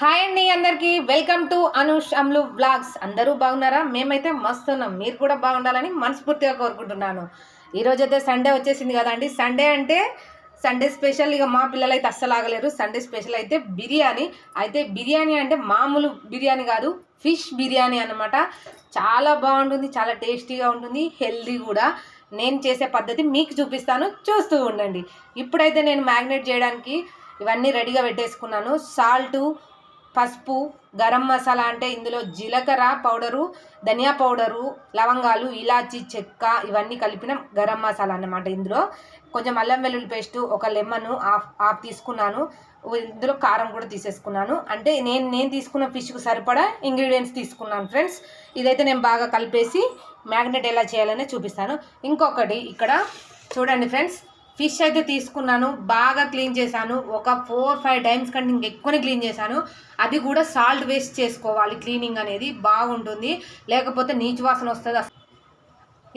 Hi అండి అందరికీ. Welcome to Anush Amlu vlogs అందరూ బాగున్నారా? మేమైతే మస్తు ఉన్నాం. మీరు కూడా బాగుండాలని మనస్ఫూర్తిగా కోరుకుంటున్నాను. ఈరోజు అయితే సండే వచ్చేసింది కదండి. సండే అంటే సండే స్పెషల్. ఇక మా పిల్లలు అయితే అస్సలు ఆగలేరు. సండే స్పెషల్ అయితే బిర్యానీ. అయితే బిర్యానీ అంటే మామూలు బిర్యానీ కాదు ఫిష్ బిర్యానీ అన్నమాట. చాలా బాగుంటుంది. చాలా టేస్టీగా ఉంటుంది. హెల్దీ కూడా. నేను చేసే పద్ధతి మీకు చూపిస్తాను. చూస్తూ ఉండండి. ఇప్పుడైతే నేను మ్యాగ్నేట్ చేయడానికి ఇవన్నీ రెడీగా పెట్టేసుకున్నాను. సాల్టు పసుపు గరం మసాలా అంటే ఇందులో జీలకర్ర పౌడరు ధనియా పౌడరు లవంగాలు ఇలాచి చెక్క ఇవన్నీ కలిపిన గరం మసాలా అన్నమాట. ఇందులో కొంచెం అల్లం వెల్లుల్లి పేస్టు ఒక లెమన్ ఆఫ్ ఆఫ్ తీసుకున్నాను. ఇందులో కారం కూడా తీసేసుకున్నాను. అంటే నేను నేను తీసుకున్న ఫిష్కు సరిపడా ఇంగ్రీడియంట్స్ తీసుకున్నాను ఫ్రెండ్స్. ఇదైతే నేను బాగా కలిపేసి మ్యాగ్నెట్ ఎలా చేయాలనే చూపిస్తాను. ఇంకొకటి ఇక్కడ చూడండి ఫ్రెండ్స్. ఫిష్ అయితే తీసుకున్నాను బాగా క్లీన్ చేశాను. ఒక ఫోర్ ఫైవ్ టైమ్స్ కంటే ఇంకెక్కువనే క్లీన్ చేశాను. అది కూడా సాల్ట్ వేస్ట్ చేసుకోవాలి క్లీనింగ్ అనేది బాగుంటుంది. లేకపోతే నీచు వాసన వస్తుంది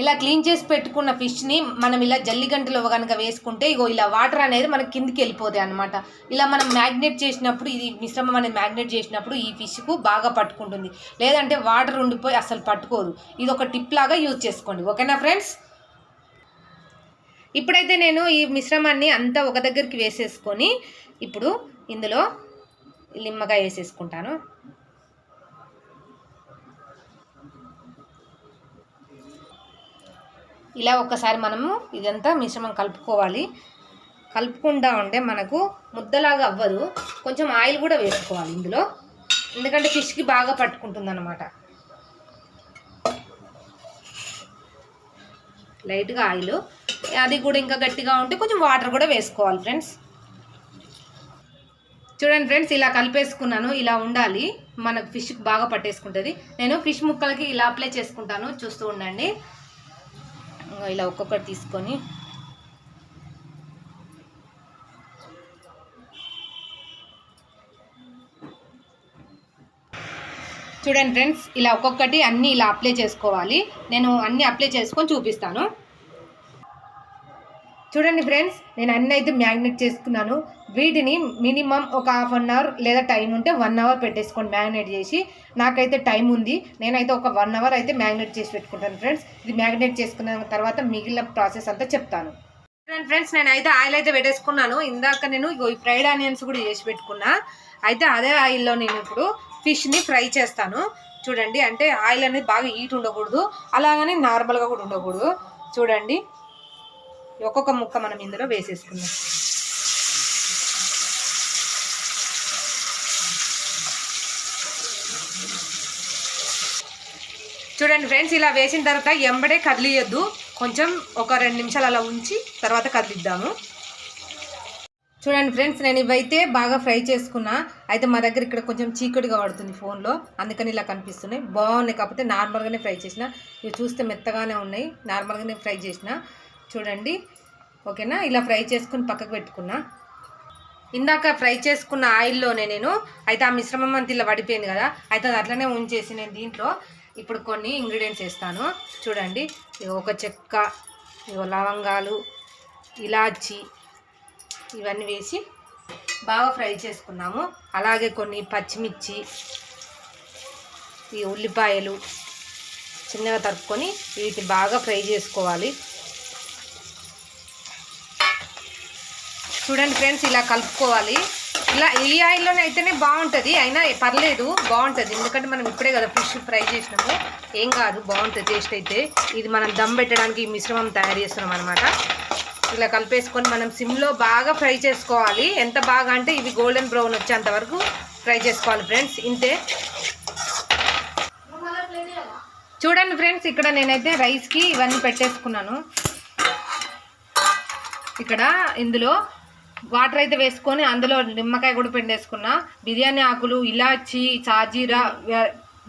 ఇలా క్లీన్ చేసి పెట్టుకున్న ఫిష్ని మనం ఇలా జల్లిగంటలో కనుక వేసుకుంటే ఇగో ఇలా వాటర్ అనేది మన కిందికి వెళ్ళిపోతాయి అనమాట ఇలా మనం మ్యాగ్నెట్ చేసినప్పుడు ఇది మిశ్రమం అనేది మ్యాగ్నెట్ చేసినప్పుడు ఈ ఫిష్కు బాగా పట్టుకుంటుంది. లేదంటే వాటర్ ఉండిపోయి అసలు పట్టుకోదు. ఇది ఒక టిప్ లాగా యూజ్ చేసుకోండి. ఓకేనా ఫ్రెండ్స్? ఇప్పుడైతే నేను ఈ మిశ్రమాన్ని అంతా ఒక దగ్గరికి వేసేసుకొని ఇప్పుడు ఇందులో నిమ్మకాయ వేసేసుకుంటాను. ఇలా ఒక్కసారి మనము ఇదంతా మిశ్రమం కలుపుకోవాలి. కలుపుకుండా ఉంటే మనకు ముద్దలాగా అవ్వదు. కొంచెం ఆయిల్ కూడా వేసుకోవాలి ఇందులో. ఎందుకంటే ఫిష్కి బాగా పట్టుకుంటుంది అనమాట లైట్గా ఆయిల్ అది కూడా ఇంకా గట్టిగా ఉంటే కొంచెం వాటర్ కూడా వేసుకోవాలి ఫ్రెండ్స్. చూడండి ఫ్రెండ్స్ ఇలా కలిపేసుకున్నాను ఇలా ఉండాలి. మనకు ఫిష్ బాగా పట్టేసుకుంటుంది. నేను ఫిష్ ముక్కలకి ఇలా అప్లై చేసుకుంటాను చూస్తూ ఉండండి. ఇలా ఒక్కొక్కటి తీసుకొని. చూడండి ఫ్రెండ్స్ ఇలా ఒక్కొక్కటి అన్నీ ఇలా అప్లై చేసుకోవాలి. నేను అన్నీ అప్లై చేసుకొని చూపిస్తాను. చూడండి ఫ్రెండ్స్ నేను అన్నీ అయితే మ్యాగ్నెట్ చేసుకున్నాను. వీటిని మినిమం ఒక హాఫ్ అన్ అవర్ లేదా టైం ఉంటే వన్ అవర్ పెట్టేసుకోండి మ్యాగ్నెట్ చేసి నాకైతే టైం ఉంది. నేనైతే ఒక వన్ అవర్ అయితే మ్యాగ్నెట్ చేసి పెట్టుకుంటాను ఫ్రెండ్స్. ఇది మ్యాగ్నెట్ చేసుకున్న తర్వాత మిగిలిన ప్రాసెస్ అంతా చెప్తాను. చూడండి ఫ్రెండ్స్ నేను అయితే ఆయిల్ అయితే పెట్టేసుకున్నాను. ఇందాక నేను ఇగో ఈ ఫ్రైడ్ ఆనియన్స్ కూడా చేసి పెట్టుకున్నా. అయితే అదే ఆయిల్లో నేను ఇప్పుడు ఫిష్ని ఫ్రై చేస్తాను. చూడండి అంటే ఆయిల్ అనేది బాగా హీట్ ఉండకూడదు. అలాగని నార్మల్గా కూడా ఉండకూడదు. చూడండి. ఒక్కొక్క ముక్క మనం ఇందులో వేసేసుకుందాం. చూడండి ఫ్రెండ్స్ ఇలా వేసిన తర్వాత ఎంబడే కదిలియొద్దు. కొంచెం ఒక రెండు నిమిషాలు అలా ఉంచి తర్వాత కదిలిద్దాము. చూడండి ఫ్రెండ్స్ నేను ఇవైతే బాగా ఫ్రై చేసుకున్నా. అయితే మా దగ్గర ఇక్కడ కొంచెం చీకటిగా పడుతుంది ఫోన్లో. అందుకని ఇలా కనిపిస్తున్నాయి. బాగున్నాయి. కాకపోతే నార్మల్గానే ఫ్రై చేసిన. ఇవి చూస్తే మెత్తగానే ఉన్నాయి. నార్మల్గానే ఫ్రై చేసిన. చూడండి. ఓకేనా? ఇలా ఫ్రై చేసుకుని పక్కకు పెట్టుకున్నా. ఇందాక ఫ్రై చేసుకున్న ఆయిల్లోనే నేను అయితే ఆ మిశ్రమం అంతా ఇలా పడిపోయింది కదా అయితే అది అట్లనే ఉంచేసి నేను దీంట్లో ఇప్పుడు కొన్ని ఇంగ్రీడియంట్స్ వేస్తాను. చూడండి. ఒక చెక్క లవంగాలు ఇలాచి ఇవన్నీ వేసి బాగా ఫ్రై చేసుకున్నాము. అలాగే కొన్ని పచ్చిమిర్చి ఈ ఉల్లిపాయలు చిన్నగా తరుపుకొని వీటిని బాగా ఫ్రై చేసుకోవాలి. చూడండి ఫ్రెండ్స్ ఇలా కలుపుకోవాలి. ఇలా ఈ ఆయిల్లోనే అయితేనే బాగుంటుంది. అయినా పర్లేదు బాగుంటుంది. ఎందుకంటే మనం ఇప్పుడే కదా ఫిష్ ఫ్రై చేసినాము. ఏం కాదు బాగుంటుంది టేస్ట్ అయితే. ఇది మనం దమ్ పెట్టడానికి ఈ మిశ్రమం తయారు చేస్తున్నాం అనమాట ఇలా కలిపేసుకొని మనం సిమ్లో బాగా ఫ్రై చేసుకోవాలి. ఎంత బాగా అంటే ఇవి గోల్డెన్ బ్రౌన్ వచ్చేంత వరకు ఫ్రై చేసుకోవాలి ఫ్రెండ్స్. ఇంతే. చూడండి ఫ్రెండ్స్ ఇక్కడ నేనైతే రైస్కి ఇవన్నీ పెట్టేసుకున్నాను. ఇక్కడ ఇందులో వాటర్ అయితే వేసుకొని అందులో నిమ్మకాయ కూడా పిండేసుకున్నా. బిర్యానీ ఆకులు ఇలాచి చాజీరా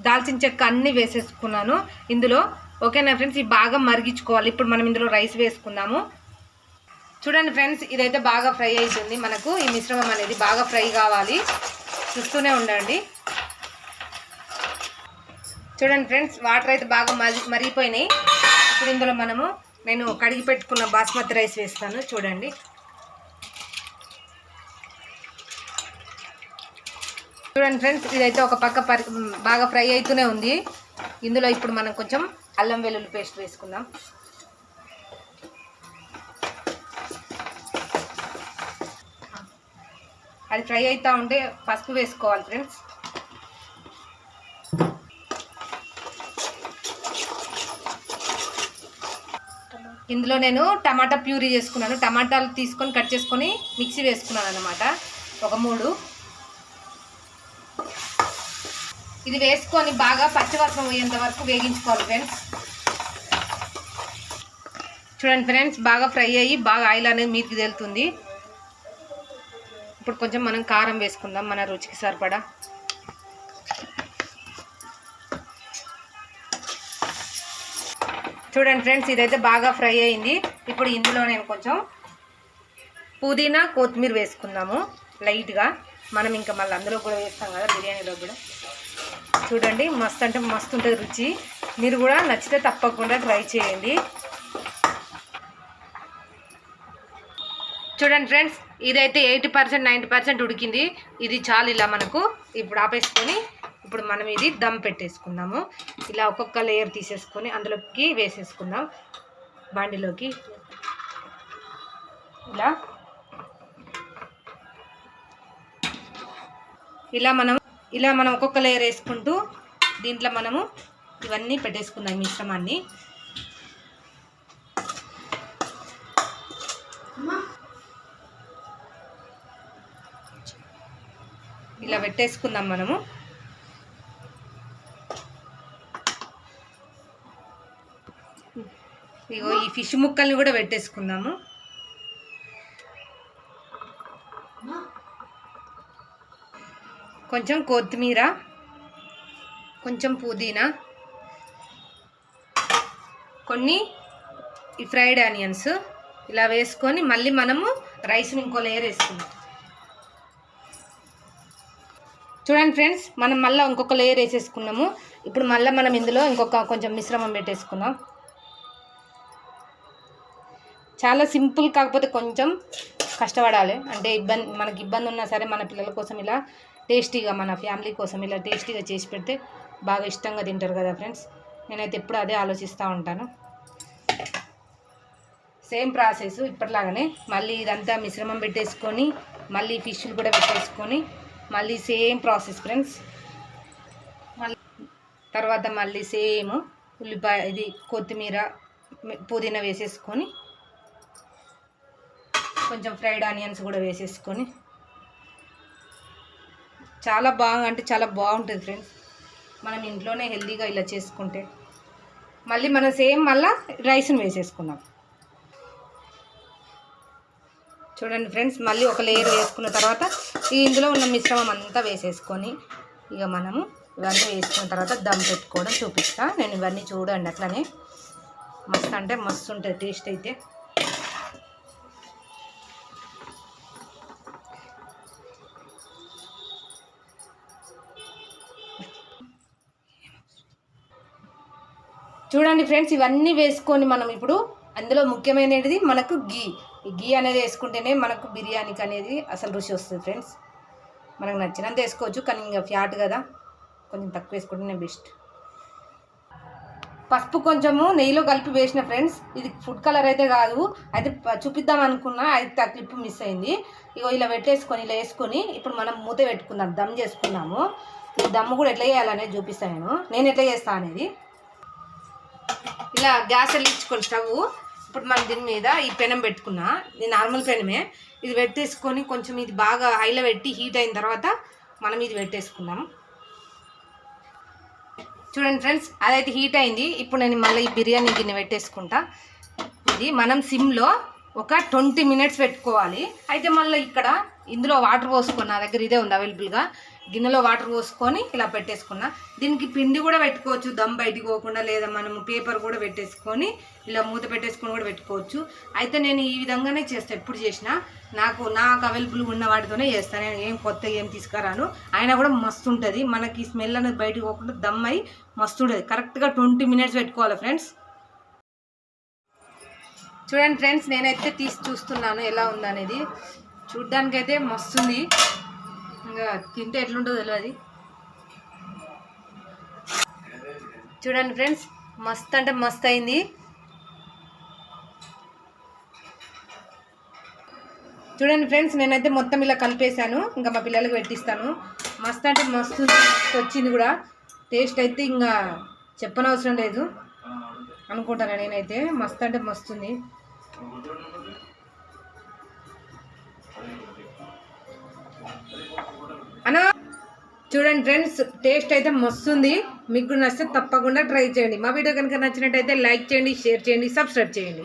దాల్చిన చెక్క అన్నీ వేసేసుకున్నాను. ఇందులో ఓకేనా ఫ్రెండ్స్? ఇవి బాగా మరిగించుకోవాలి. ఇప్పుడు మనం ఇందులో రైస్ వేసుకుందాము. చూడండి ఫ్రెండ్స్ ఇదైతే బాగా ఫ్రై అవుతుంది మనకు. ఈ మిశ్రమం అనేది బాగా ఫ్రై కావాలి. చూస్తూనే ఉండండి. చూడండి ఫ్రెండ్స్ వాటర్ అయితే బాగా మరి మరిగిపోయినాయి. ఇప్పుడు ఇందులో మనము నేను కడిగి పెట్టుకున్న బాస్మతి రైస్ వేస్తాను. చూడండి. చూడండి ఫ్రెండ్స్ ఇదైతే ఒక పక్క పరి బాగా ఫ్రై అవుతూనే ఉంది. ఇందులో ఇప్పుడు మనం కొంచెం అల్లం వెల్లుల్లి పేస్ట్ వేసుకుందాం. అది ఫ్రై అవుతూ ఉంటే పసుపు వేసుకోవాలి ఫ్రెండ్స్. ఇందులో నేను టమాటా ప్యూరీ చేసుకున్నాను. టమాటాలు తీసుకొని కట్ చేసుకొని మిక్సీ వేసుకున్నాను అనమాట ఒక మూడు. ఇది వేసుకొని బాగా పచ్చివాసన పోయేంత వరకు వేగించుకోవాలి ఫ్రెండ్స్ చూడండి ఫ్రెండ్స్ బాగా ఫ్రై అయ్యి బాగా ఆయిల్ అనేది మీదకి తేలుతుంది. ఇప్పుడు కొంచెం మనం కారం వేసుకుందాం మన రుచికి సరిపడా. చూడండి ఫ్రెండ్స్ ఇదైతే బాగా ఫ్రై అయింది. ఇప్పుడు ఇందులో నేను కొంచెం పుదీనా కొత్తిమీర వేసుకుందాము లైట్గా. మనం ఇంకా మళ్ళీ అందులో కూడా వేస్తాం కదా బిర్యానీలో కూడా. చూడండి మస్తు అంటే మస్తు ఉంటుంది రుచి. మీరు కూడా నచ్చితే తప్పకుండా ట్రై చేయండి. చూడండి ఫ్రెండ్స్ ఇదైతే ఎయిటీ పర్సెంట్ నైంటీ పర్సెంట్ ఉడికింది. ఇది చాలు ఇలా మనకు ఇప్పుడు ఆపేసుకొని ఇప్పుడు మనం ఇది దమ్ పెట్టేసుకుందాము. ఇలా ఒక్కొక్క లేయర్ తీసేసుకొని అందులోకి వేసేసుకుందాం. బాండిలోకి. ఇలా. ఇలా మనం ఇలా మనం ఒక్కొక్క లేయర్ వేసుకుంటూ దీంట్లో మనము ఇవన్నీ పెట్టేసుకుందాం మిశ్రమాన్ని. ఇలా పెట్టేసుకుందాం మనము. ఇగో ఈ ఫిష్ ముక్కల్ని కూడా పెట్టేసుకుందాము. కొంచెం కొత్తిమీర కొంచెం పుదీనా కొన్ని ఈ ఫ్రైడ్ ఆనియన్స్ ఇలా వేసుకొని మళ్ళీ మనము రైస్ని ఇంకో లేయర్ వేసుకుందాం. చూడండి ఫ్రెండ్స్ మనం మళ్ళీ ఇంకొక లేయర్ వేసేసుకున్నాము. ఇప్పుడు మళ్ళీ మనం ఇందులో ఇంకొక కొంచెం మిశ్రమం పెట్టేసుకుందాం. చాలా సింపుల్ కాకపోతే కొంచెం కష్టపడాలి. అంటే ఇబ్బంది మనకి ఇబ్బంది ఉన్నా సరే మన పిల్లల కోసం ఇలా టేస్టీగా మన ఫ్యామిలీ కోసం ఇలా టేస్టీగా చేసి పెడితే బాగా ఇష్టంగా తింటారు కదా ఫ్రెండ్స్. నేనైతే ఎప్పుడు అదే ఆలోచిస్తూ ఉంటాను. సేమ్ ప్రాసెస్ ఇప్పటిలాగానే మళ్ళీ ఇదంతా మిశ్రమం పెట్టేసుకొని మళ్ళీ ఫిష్లు కూడా పెట్టేసుకొని మళ్ళీ సేమ్ ప్రాసెస్ ఫ్రెండ్స్. మళ్ళీ తర్వాత మళ్ళీ సేమ్ ఉల్లిపాయ ఇది కొత్తిమీర పుదీనా వేసేసుకొని కొంచెం ఫ్రైడ్ ఆనియన్స్ కూడా వేసేసుకొని చాలా బాగా అంటే చాలా బాగుంటుంది ఫ్రెండ్స్ మనం ఇంట్లోనే హెల్తీగా ఇలా చేసుకుంటే. మళ్ళీ మనం సేమ్ మళ్ళీ రైస్ని వేసేసుకుందాం. చూడండి ఫ్రెండ్స్ మళ్ళీ ఒక లేయర్ వేసుకున్న తర్వాత ఈ ఇందులో ఉన్న మిశ్రమం అంతా వేసేసుకొని ఇక మనము ఇవన్నీ వేసుకున్న తర్వాత దమ్ పెట్టుకోవడం చూపిస్తాను నేను ఇవన్నీ చూడండి అట్లనే. మస్తు అంటే మస్తు ఉంటుంది టేస్ట్ అయితే. చూడండి ఫ్రెండ్స్ ఇవన్నీ వేసుకొని మనం ఇప్పుడు అందులో ముఖ్యమైనది మనకు గీ ఈ గీ అనేది వేసుకుంటేనే మనకు బిర్యానీకి అనేది అసలు రుచి వస్తుంది ఫ్రెండ్స్. మనకు నచ్చినంత వేసుకోవచ్చు కానీ ఇంకా ఫ్యాట్ కదా. కొంచెం తక్కువ వేసుకుంటేనే బెస్ట్. పసుపు కొంచెము నెయ్యిలో కలిపి వేసిన ఫ్రెండ్స్ ఇది ఫుడ్ కలర్ అయితే కాదు. అయితే చూపిద్దాం అనుకున్నా అయితే ఆ క్లిప్ మిస్ అయింది. ఇగో ఇలా పెట్టేసుకొని ఇలా వేసుకొని ఇప్పుడు మనం మూత పెట్టుకుందాం దమ్ చేసుకున్నాము దమ్ము కూడా ఎట్లా చేయాలనేది చూపిస్తాను నేను. నేను ఎట్లా చేస్తాను అనేది. ఇలా గ్యాస్ వెలిగించుకొని స్టవ్. ఇప్పుడు మనం దీని మీద ఈ పెనం పెట్టుకున్నా. ఇది నార్మల్ పెనమే. ఇది పెట్టేసుకొని కొంచెం ఇది బాగా హైలో పెట్టి హీట్ అయిన తర్వాత మనం ఇది పెట్టేసుకుందాం. చూడండి ఫ్రెండ్స్ అదైతే హీట్ అయింది. ఇప్పుడు నేను మళ్ళీ ఈ బిర్యానీ గిన్నె పెట్టేసుకుంటా. ఇది మనం సిమ్లో ఒక ట్వంటీ మినిట్స్ పెట్టుకోవాలి. అయితే మళ్ళీ ఇక్కడ ఇందులో వాటర్ పోసుకున్న నా దగ్గర ఇదే ఉంది అవైలబుల్గా. గిన్నెలో వాటర్ పోసుకొని ఇలా పెట్టేసుకున్నా. దీనికి పిండి కూడా పెట్టుకోవచ్చు దమ్ బయటికి పోకుండా లేదా మనం పేపర్ కూడా పెట్టేసుకొని ఇలా మూత పెట్టేసుకొని కూడా పెట్టుకోవచ్చు. అయితే నేను ఈ విధంగానే చేస్తాను ఎప్పుడు చేసినా. నాకు నాకు అవైలబుల్ ఉన్న వాటితోనే చేస్తాను నేను ఏం కొత్త ఏం తీసుకురాను. అయినా కూడా మస్తు ఉంటుంది. మనకి స్మెల్ అనేది బయటికి పోకుండా దమ్ అయి మస్తు ఉంటుంది. కరెక్ట్గా ట్వంటీ మినిట్స్ పెట్టుకోవాలి ఫ్రెండ్స్ చూడండి ఫ్రెండ్స్ నేనైతే తీసి చూస్తున్నాను ఎలా ఉందనేది. చూడ్డానికైతే మస్తుంది. ఇంకా తింటే ఎట్లుంటుందో తెలియదు చూడండి ఫ్రెండ్స్ మస్త్ అంటే మస్త్ అయింది. చూడండి ఫ్రెండ్స్ నేనైతే మొత్తం ఇలా కలిపేశాను. ఇంకా మా పిల్లలకు పెట్టిస్తాను. మస్త్ అంటే మస్తు వచ్చింది కూడా. టేస్ట్ అయితే ఇంకా చెప్పనవసరం లేదు. అనుకుంటాను నేనైతే. మస్త్ అంటే మస్తుంది ఉంది. అనా చూడండి ఫ్రెండ్స్ టేస్ట్ అయితే మస్తుంది. మీకు నచ్చితే తప్పకుండా ట్రై చేయండి. మా వీడియో కనుక నచ్చినట్టయితే లైక్ చేయండి షేర్ చేయండి సబ్స్క్రైబ్ చేయండి.